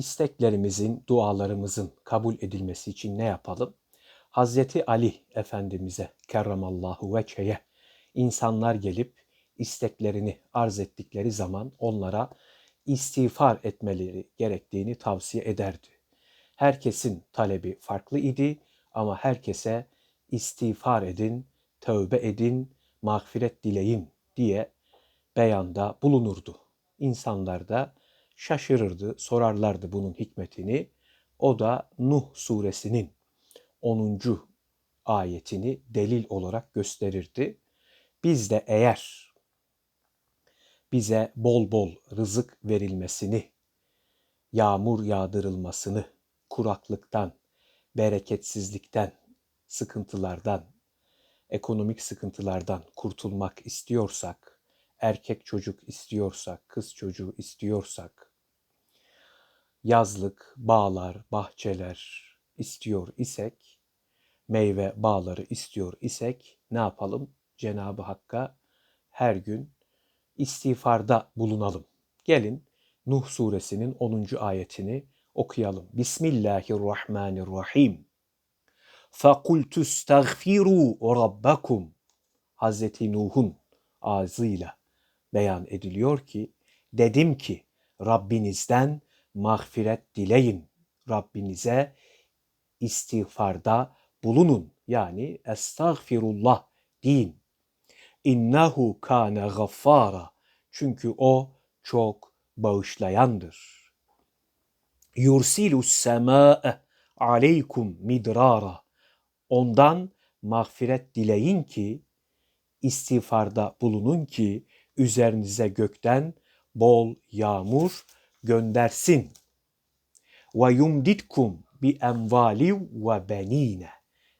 isteklerimizin, dualarımızın kabul edilmesi için ne yapalım? Hazreti Ali Efendimiz'e kerramallahu veçheye insanlar gelip isteklerini arz ettikleri zaman onlara istiğfar etmeleri gerektiğini tavsiye ederdi. Herkesin talebi farklı idi ama herkese istiğfar edin, tövbe edin, mağfiret dileyin diye beyanda bulunurdu. İnsanlar da şaşırırdı, sorarlardı bunun hikmetini. O da Nuh suresinin 10. ayetini delil olarak gösterirdi. Biz de eğer bize bol bol rızık verilmesini, yağmur yağdırılmasını, kuraklıktan, bereketsizlikten, sıkıntılardan, ekonomik sıkıntılardan kurtulmak istiyorsak, erkek çocuk istiyorsak, kız çocuğu istiyorsak, yazlık bağlar, bahçeler istiyor isek, meyve bağları istiyor isek ne yapalım? Cenab-ı Hakk'a her gün istiğfarda bulunalım. Gelin Nuh suresinin 10. ayetini okuyalım. Bismillahirrahmanirrahim. فَقُلْتُ اسْتَغْفِرُوا رَبَّكُمْ Hazreti Nuh'un ağzıyla beyan ediliyor ki, dedim ki Rabbinizden mağfiret dileyin. Rabbinize istiğfarda bulunun. Yani estağfirullah deyin. İnnehu kâne gaffara. Çünkü o çok bağışlayandır. Yursilus semâe aleykum midrara. Ondan mağfiret dileyin ki, istiğfarda bulunun ki üzerinize gökten bol yağmur göndersin. Ve yumditkum bi emvali ve benine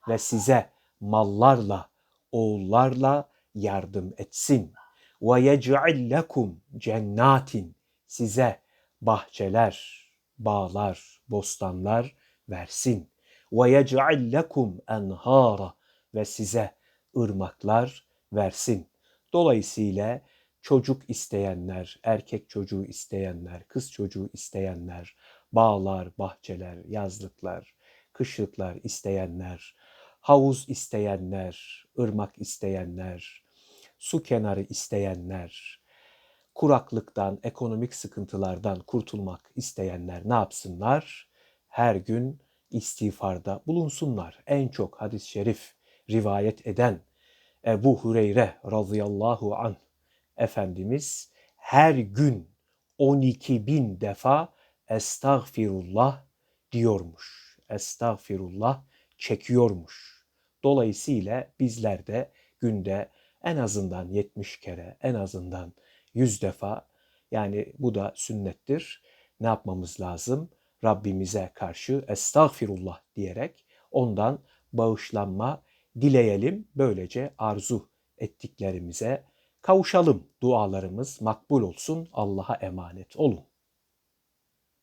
ve size mallarla, oğullarla yardım etsin. Ve yec'al lekum cennatin size bahçeler, bağlar, bostanlar versin. Ve yec'al lekum enhara ve size ırmaklar versin. Dolayısıyla çocuk isteyenler, erkek çocuğu isteyenler, kız çocuğu isteyenler, bağlar, bahçeler, yazlıklar, kışlıklar isteyenler, havuz isteyenler, ırmak isteyenler, su kenarı isteyenler, kuraklıktan, ekonomik sıkıntılardan kurtulmak isteyenler ne yapsınlar? Her gün istiğfarda bulunsunlar. En çok hadis-i şerif rivayet eden Ebu Hureyre radıyallahu anh Efendimiz her gün 12 bin defa estağfirullah diyormuş. Estağfirullah çekiyormuş. Dolayısıyla bizler de günde en azından 70 kere, en azından 100 defa yani bu da sünnettir. Ne yapmamız lazım? Rabbimize karşı estağfirullah diyerek ondan bağışlanma dileyelim. Böylece arzu ettiklerimize kavuşalım. Dualarımız makbul olsun. Allah'a emanet olun.